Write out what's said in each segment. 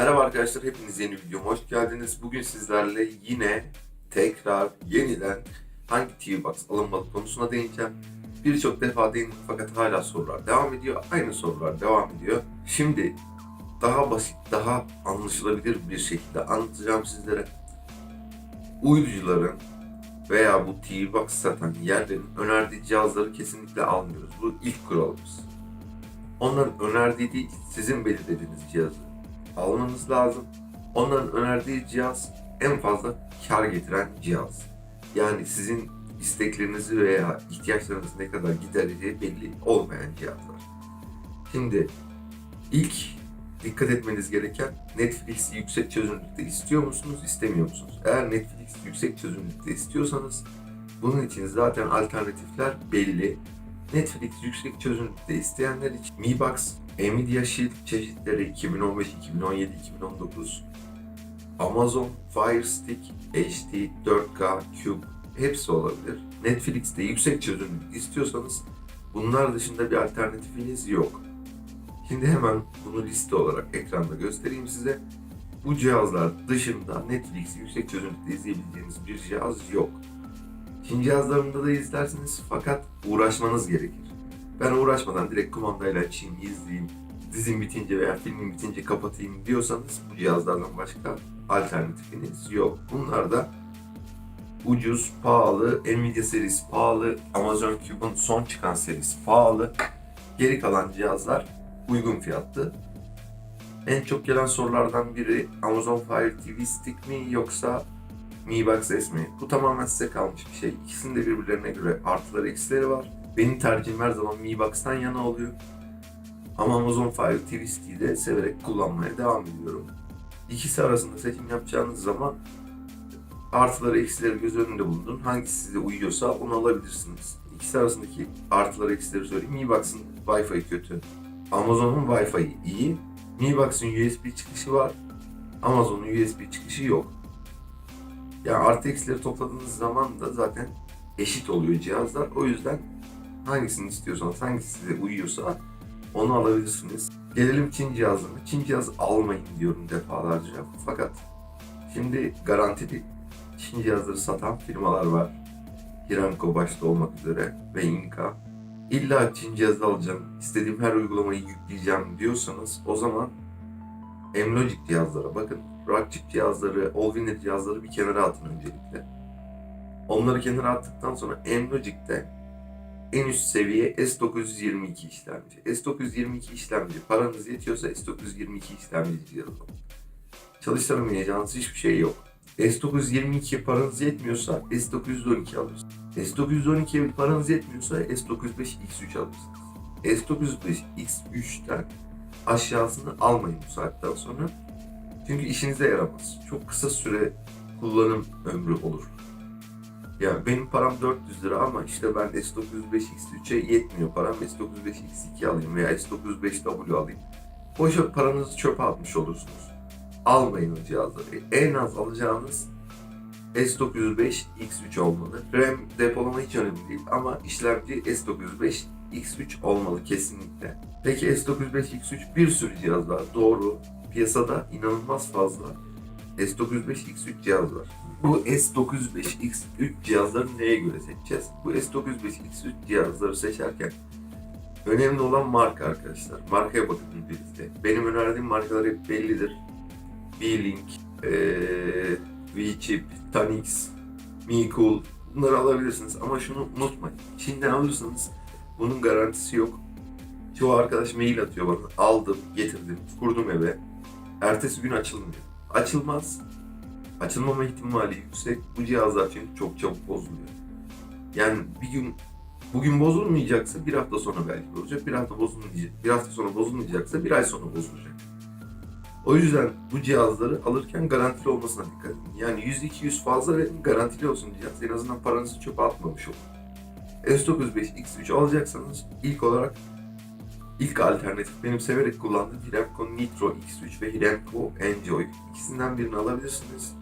Merhaba arkadaşlar, hepiniz yeni videoma hoş geldiniz. Bugün sizlerle yine tekrar yeniden hangi TV Box alınmalı konusuna değineceğim. Birçok defa değindim fakat hala sorular devam ediyor. Aynı sorular devam ediyor. Şimdi daha basit, daha anlaşılabilir bir şekilde anlatacağım sizlere. Uyducuların veya bu TV Box satan yerlerin önerdiği cihazları kesinlikle almıyoruz. Bu ilk kuralımız. Onların önerdiği değil, sizin belirlediğiniz cihazı almanız lazım. Onların önerdiği cihaz en fazla kar getiren cihaz. Yani sizin isteklerinizi veya ihtiyaçlarınızı ne kadar gidereceği belli olmayan cihazlar. Şimdi ilk dikkat etmeniz gereken Netflix yüksek çözünürlükte istiyor musunuz, istemiyor musunuz? Eğer Netflix yüksek çözünürlükte istiyorsanız bunun için zaten alternatifler belli. Netflix yüksek çözünürlükte isteyenler için Mi Box, Nvidia Shield çeşitleri 2015, 2017, 2019, Amazon Fire Stick, HD, 4K, Cube hepsi olabilir. Netflix'te yüksek çözünürlük istiyorsanız bunlar dışında bir alternatifiniz yok. Şimdi hemen bunu liste olarak ekranda göstereyim size. Bu cihazlar dışında Netflix yüksek çözünürlükte izleyebileceğiniz bir cihaz yok. Çin cihazlarında da izlersiniz fakat uğraşmanız gerekir. Ben uğraşmadan direkt kumandayla açayım, izleyeyim, dizim bitince veya filmim bitince kapatayım diyorsanız bu cihazlardan başka alternatifiniz yok. Bunlar da ucuz, pahalı, Nvidia serisi pahalı, Amazon Cube'un son çıkan serisi pahalı. Geri kalan cihazlar uygun fiyatlı. En çok gelen sorulardan biri Amazon Fire TV Stick mi yoksa Mi Box S mi? Bu tamamen size kalmış bir şey. İkisinin de birbirlerine göre artıları eksileri var. Benim tercihim her zaman Mi Box'tan yana oluyor. Ama Amazon Fire TV Stick'i de severek kullanmaya devam ediyorum. İkisi arasında seçim yapacağınız zaman artıları eksileri göz önünde bulundurun. Hangisi size uyuyorsa onu alabilirsiniz. İkisi arasındaki artıları eksileri söyleyeyim. Mi Box'ın Wi-Fi kötü. Amazon'un Wi-Fi iyi. Mi Box'ın USB çıkışı var. Amazon'un USB çıkışı yok. Yani artı eksileri topladığınız zaman da zaten eşit oluyor cihazlar. O yüzden hangisini istiyorsanız, hangisi size uyuyorsa onu alabilirsiniz. Gelelim Çin cihazına. Çin cihaz almayın diyorum defalarca. Fakat şimdi garantili Çin cihazları satan firmalar var. Hiranko başta olmak üzere ve Inka. İlla Çin cihazı alacağım, istediğim her uygulamayı yükleyeceğim diyorsanız o zaman Emlogic cihazlara bakın. Rockchip cihazları, Allwinner cihazları bir kenara atın öncelikle. Onları kenara attıktan sonra Emlogic'te en üst seviye S922 işlemci. S922 işlemci paranız yetiyorsa S922 işlemci alın. Çalıştıramayacağınız hiçbir şey yok. S922 paranız yetmiyorsa S912 alırsınız. S912 paranız yetmiyorsa S905X3 alırsınız. S905X3'ten aşağısını almayın bu saatten sonra. Çünkü işinize yaramaz. Çok kısa süre kullanım ömrü olur. Ya benim param 400 lira ama işte ben S905X3'e yetmiyor param. S905X2 alayım veya S905W alayım. Boşa paranızı çöpe atmış olursunuz. Almayın o cihazları. En az alacağınız S905 X3 olmalı. RAM depolama hiç önemli değil ama işlemci S905 X3 olmalı kesinlikle. Peki S905 X3 bir sürü cihaz var. Doğru. Piyasada inanılmaz fazla S905 X3 cihaz var. Bu S905 X3 cihazları neye göre seçeceğiz? Bu S905 X3 cihazları seçerken önemli olan marka arkadaşlar. Markaya bakın birlikte. Benim önerdiğim markalar hep bellidir. B-Link, ee, V-Chip, Tanix, Mi-Cool bunları alabilirsiniz ama şunu unutmayın. Çin'den alırsanız bunun garantisi yok. Çoğu arkadaş mail atıyor bana. Aldım, getirdim, kurdum eve. Ertesi gün açılmıyor. Açılmaz. Açılmama ihtimali yüksek. Bu cihazlar çünkü çok çabuk bozuluyor. Yani bir gün bugün bozulmayacaksa bir hafta sonra belki bozulacak. Bir hafta bozulmayacak. Bir hafta sonra bozulmayacaksa bir ay sonra bozulacak. O yüzden bu cihazları alırken garantili olmasına dikkat edin. Yani 100-200 fazla verin garantili olsun cihaz. En azından paranızı çöpe atmamış olun. S905 X3 alacaksanız ilk olarak ilk alternatif benim severek kullandığım Hirenko Nitro X3 ve Hirenko Enjoy. İkisinden birini alabilirsiniz.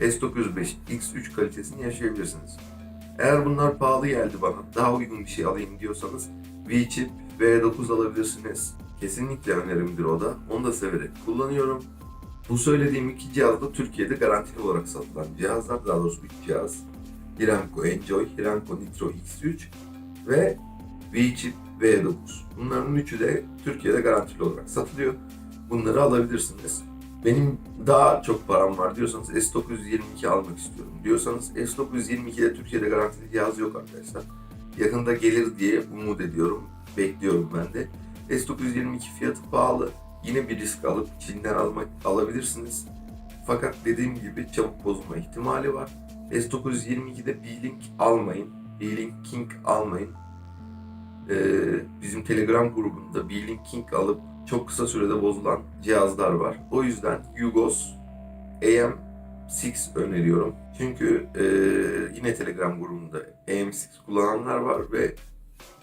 S905 X3 kalitesini yaşayabilirsiniz. Eğer bunlar pahalı geldi bana, daha uygun bir şey alayım diyorsanız V-Chip V9 alabilirsiniz. Kesinlikle önerimdir o da. Onu da severek kullanıyorum. Bu söylediğim iki cihaz da Türkiye'de garantili olarak satılan cihazlar. Daha doğrusu üç cihaz. Hiranko Enjoy, Hiranko Nitro X3 ve V-Chip V9. Bunların üçü de Türkiye'de garantili olarak satılıyor. Bunları alabilirsiniz. Benim daha çok param var diyorsanız S922 almak istiyorum diyorsanız S922'de Türkiye'de garantili cihaz yok arkadaşlar. Yakında gelir diye umut ediyorum. Bekliyorum ben de. S922 fiyatı pahalı. Yine bir risk alıp Çin'den almak alabilirsiniz. Fakat dediğim gibi çabuk bozulma ihtimali var. S922'de B-Link almayın. B-Link King almayın. Ee, bizim Telegram grubunda B-Link King alıp çok kısa sürede bozulan cihazlar var. O yüzden Yugos AM6 öneriyorum. Çünkü e, yine Telegram grubunda AM6 kullananlar var ve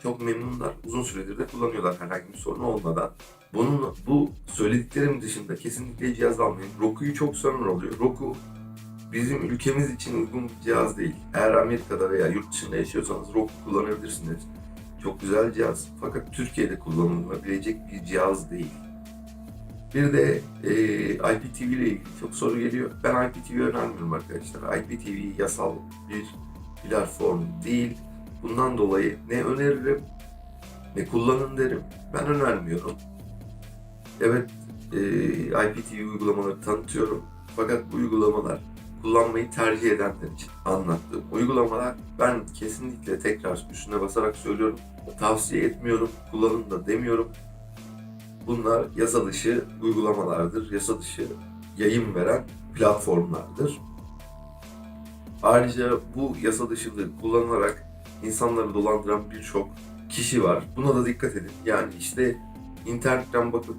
çok memnunlar. Uzun süredir de kullanıyorlar herhangi bir sorun olmadan. Bunun bu söylediklerim dışında kesinlikle cihaz almayın. Roku'yu çok sorun oluyor. Roku bizim ülkemiz için uygun bir cihaz değil. Eğer Amerika'da veya yurt dışında yaşıyorsanız Roku kullanabilirsiniz. Çok güzel cihaz. Fakat Türkiye'de kullanılabilecek bir cihaz değil. Bir de e, IPTV ile ilgili çok soru geliyor. Ben IPTV önermiyorum arkadaşlar. IPTV yasal bir platform değil. Bundan dolayı ne öneririm ne kullanın derim. Ben önermiyorum. Evet e, IPTV uygulamaları tanıtıyorum. Fakat bu uygulamalar kullanmayı tercih edenler için anlattığım uygulamalar ben kesinlikle tekrar üstüne basarak söylüyorum. Tavsiye etmiyorum, kullanın da demiyorum. Bunlar yasa dışı uygulamalardır, yasa dışı yayın veren platformlardır. Ayrıca bu yasa dışılığı kullanarak insanları dolandıran birçok kişi var. Buna da dikkat edin. Yani işte internetten bakıp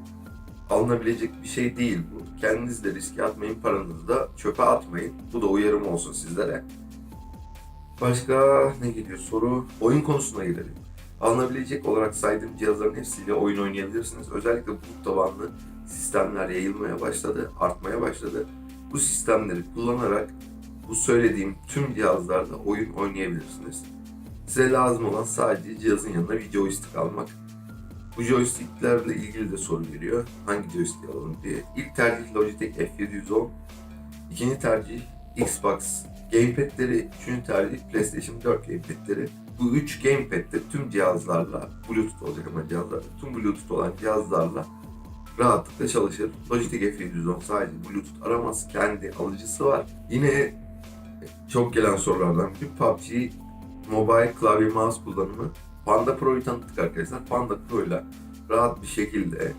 alınabilecek bir şey değil bu. Kendiniz de riske atmayın, paranızı da çöpe atmayın. Bu da uyarım olsun sizlere. Başka ne geliyor soru? Oyun konusuna gidelim. Alınabilecek olarak saydığım cihazların hepsiyle oyun oynayabilirsiniz. Özellikle bulut tabanlı sistemler yayılmaya başladı, artmaya başladı. Bu sistemleri kullanarak bu söylediğim tüm cihazlarda oyun oynayabilirsiniz. Size lazım olan sadece cihazın yanına bir joystick almak. Bu joysticklerle ilgili de soru geliyor. Hangi joystick alalım diye. İlk tercih Logitech F710. İkinci tercih Xbox gamepad'leri. Üçüncü tercih PlayStation 4 gamepad'leri. Bu üç gamepad de tüm cihazlarla, Bluetooth olacak ama cihazlarla, tüm Bluetooth olan cihazlarla rahatlıkla çalışır. Logitech F710 sadece Bluetooth aramaz. Kendi alıcısı var. Yine çok gelen sorulardan biri PUBG Mobile klavye mouse kullanımı. Panda Pro'yu tanıttık arkadaşlar. Panda Pro ile rahat bir şekilde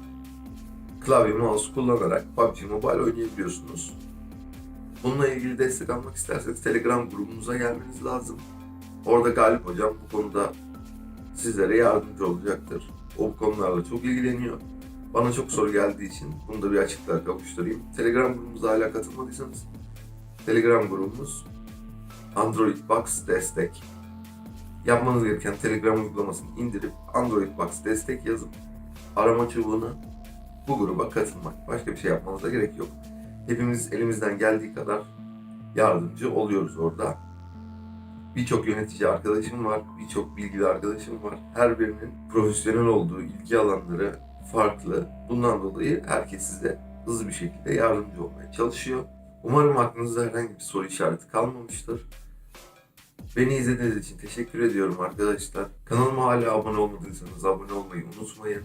klavye mouse kullanarak PUBG Mobile oynayabiliyorsunuz. Bununla ilgili destek almak isterseniz Telegram grubumuza gelmeniz lazım. Orada Galip Hocam bu konuda sizlere yardımcı olacaktır. O bu konularla çok ilgileniyor. Bana çok soru geldiği için bunu da bir açıklığa kavuşturayım. Telegram grubumuza hala katılmadıysanız Telegram grubumuz Android Box destek. Yapmanız gereken Telegram uygulamasını indirip Android Box destek yazıp arama çubuğuna bu gruba katılmak. Başka bir şey yapmanıza gerek yok. Hepimiz elimizden geldiği kadar yardımcı oluyoruz orada. Birçok yönetici arkadaşım var, birçok bilgili arkadaşım var. Her birinin profesyonel olduğu ilgi alanları farklı. Bundan dolayı herkes size hızlı bir şekilde yardımcı olmaya çalışıyor. Umarım aklınızda herhangi bir soru işareti kalmamıştır. Beni izlediğiniz için teşekkür ediyorum arkadaşlar. Kanalıma hala abone olmadıysanız abone olmayı unutmayın.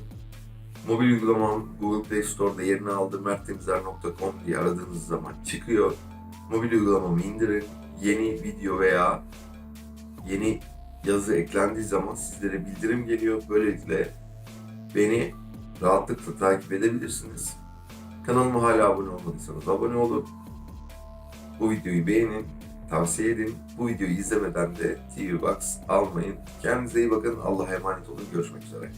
Mobil uygulamam Google Play Store'da yerini aldı. merttemizler.com diye aradığınız zaman çıkıyor. Mobil uygulamamı indirin. Yeni video veya yeni yazı eklendiği zaman sizlere bildirim geliyor. Böylelikle beni rahatlıkla takip edebilirsiniz. Kanalıma hala abone olmadıysanız abone olun. Bu videoyu beğenin, tavsiye edin. Bu videoyu izlemeden de TV Box almayın. Kendinize iyi bakın. Allah'a emanet olun. Görüşmek üzere.